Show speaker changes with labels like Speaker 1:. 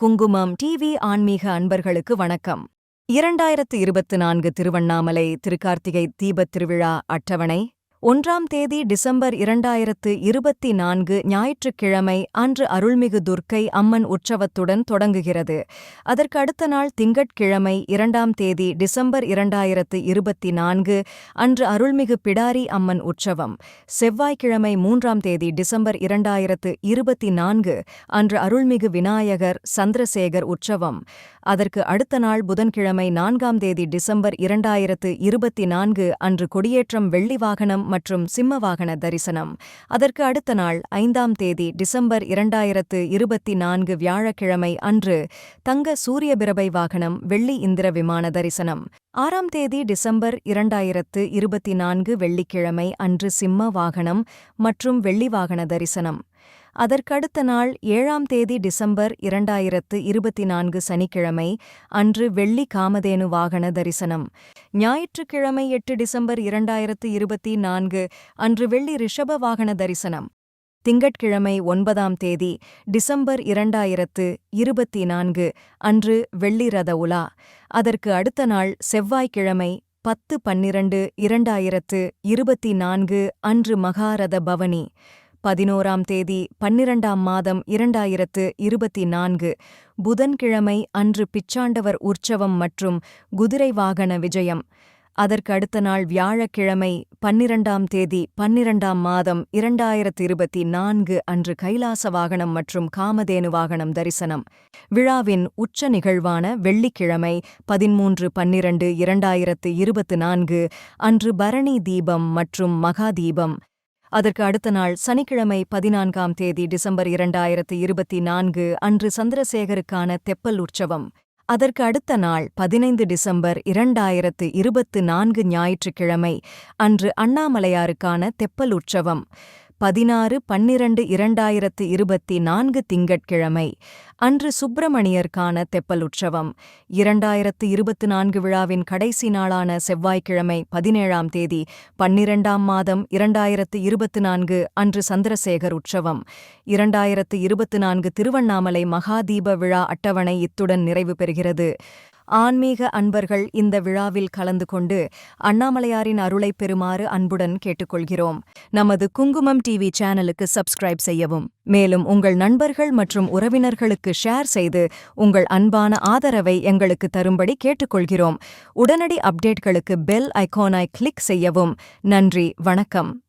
Speaker 1: குங்குமம் டிவி ஆன்மீக அன்பர்களுக்கு வணக்கம். இரண்டாயிரத்து இருபத்து நான்கு திருவண்ணாமலை திருக்கார்த்திகை தீபத் திருவிழா அட்டவணை ஒன்றாம் தேதி டிசம்பர் இரண்டாயிரத்து இருபத்தி நான்கு ஞாயிற்றுக்கிழமை அன்று அருள்மிகு துர்க்கை அம்மன் உற்சவத்துடன் தொடங்குகிறது. அதற்கு அடுத்த நாள் திங்கட்கிழமை இரண்டாம் தேதி டிசம்பர் இரண்டாயிரத்து இருபத்தி நான்கு அன்று அருள்மிகு பிடாரி அம்மன் உற்சவம். செவ்வாய்க்கிழமை மூன்றாம் தேதி டிசம்பர் இரண்டாயிரத்து இருபத்தி நான்கு அன்று அருள்மிகு விநாயகர் சந்திரசேகர் உற்சவம். அதற்கு அடுத்த நாள் புதன்கிழமை நான்காம் தேதி டிசம்பர் இரண்டாயிரத்து இருபத்தி நான்கு அன்று கொடியேற்றம் வெள்ளி வாகனம் மற்றும் சிம்ம வாகன தரிசனம். அதற்கு அடுத்த நாள் ஐந்தாம் தேதி டிசம்பர் இரண்டாயிரத்து இருபத்தி நான்கு வியாழக்கிழமை அன்று தங்க சூரிய பிரபை வாகனம் வெள்ளி இந்திர விமான தரிசனம். ஆறாம் தேதி டிசம்பர் இரண்டாயிரத்து இருபத்தி நான்கு வெள்ளிக்கிழமை அன்று சிம்ம வாகனம் மற்றும் வெள்ளி வாகன தரிசனம். அதற்கடுத்த நாள் ஏழாம் தேதி டிசம்பர் இரண்டாயிரத்து இருபத்தி நான்கு சனிக்கிழமை அன்று வெள்ளி காமதேனு வாகன தரிசனம். ஞாயிற்றுக்கிழமை எட்டு டிசம்பர் இரண்டாயிரத்து இருபத்தி நான்கு அன்று வெள்ளி ரிஷப வாகன தரிசனம். திங்கட்கிழமை ஒன்பதாம் தேதி டிசம்பர் இரண்டாயிரத்து இருபத்தி நான்கு அன்று வெள்ளி ரத உலா. அதற்கு அடுத்த நாள் செவ்வாய்க்கிழமை பத்து பன்னிரண்டு இரண்டாயிரத்து இருபத்தி நான்கு அன்று மகாரத பவனி. பதினோராம் தேதி பன்னிரண்டாம் மாதம் இரண்டாயிரத்து இருபத்தி நான்கு புதன்கிழமை அன்று பிச்சாண்டவர் உற்சவம் மற்றும் குதிரை வாகன விஜயம். அதற்கு அடுத்த நாள் வியாழக்கிழமை பன்னிரண்டாம் தேதி பன்னிரண்டாம் மாதம் இரண்டாயிரத்து இருபத்தி நான்கு அன்று கைலாச வாகனம் மற்றும் காமதேனு வாகனம் தரிசனம். விழாவின் உச்ச நிகழ்வான வெள்ளிக்கிழமை பதிமூன்று பன்னிரண்டு இரண்டாயிரத்து இருபத்து நான்கு அன்று பரணி தீபம் மற்றும் மகா தீபம். அதற்கு அடுத்த நாள் சனிக்கிழமை பதினான்காம் தேதி டிசம்பர் இரண்டாயிரத்து இருபத்தி நான்கு அன்று சந்திரசேகருக்கான தெப்பல் உற்சவம். அதற்கு அடுத்த நாள் பதினைந்து டிசம்பர் இரண்டாயிரத்து இருபத்து நான்கு ஞாயிற்றுக்கிழமை அன்று அண்ணாமலையாருக்கான தெப்பல் உற்சவம். பதினாறு பன்னிரண்டு இரண்டாயிரத்து இருபத்தி நான்கு திங்கட்கிழமை அன்று சுப்பிரமணியர்க்கான தெப்பல் உற்சவம். இரண்டாயிரத்து இருபத்து நான்கு விழாவின் கடைசி நாளான செவ்வாய்க்கிழமை பதினேழாம் தேதி பன்னிரண்டாம் மாதம் இரண்டாயிரத்து இருபத்து நான்கு அன்று சந்திரசேகர் உற்சவம். இரண்டாயிரத்து இருபத்து நான்கு திருவண்ணாமலை மகாதீப விழா அட்டவணை இத்துடன் நிறைவு பெறுகிறது. ஆன்மீக அன்பர்கள் இந்த விழாவில் கலந்து கொண்டு அண்ணாமலையாரின் அருளைப் பெறுமாறு அன்புடன் கேட்டுக்கொள்கிறோம். நமது குங்குமம் டிவி சேனலுக்கு சப்ஸ்கிரைப் செய்யவும். மேலும் உங்கள் நண்பர்கள் மற்றும் உறவினர்களுக்கு ஷேர் செய்து உங்கள் அன்பான ஆதரவை எங்களுக்கு தரும்படி கேட்டுக்கொள்கிறோம். உடனடி அப்டேட்களுக்கு பெல் ஐகானை கிளிக் செய்யவும். நன்றி வணக்கம்.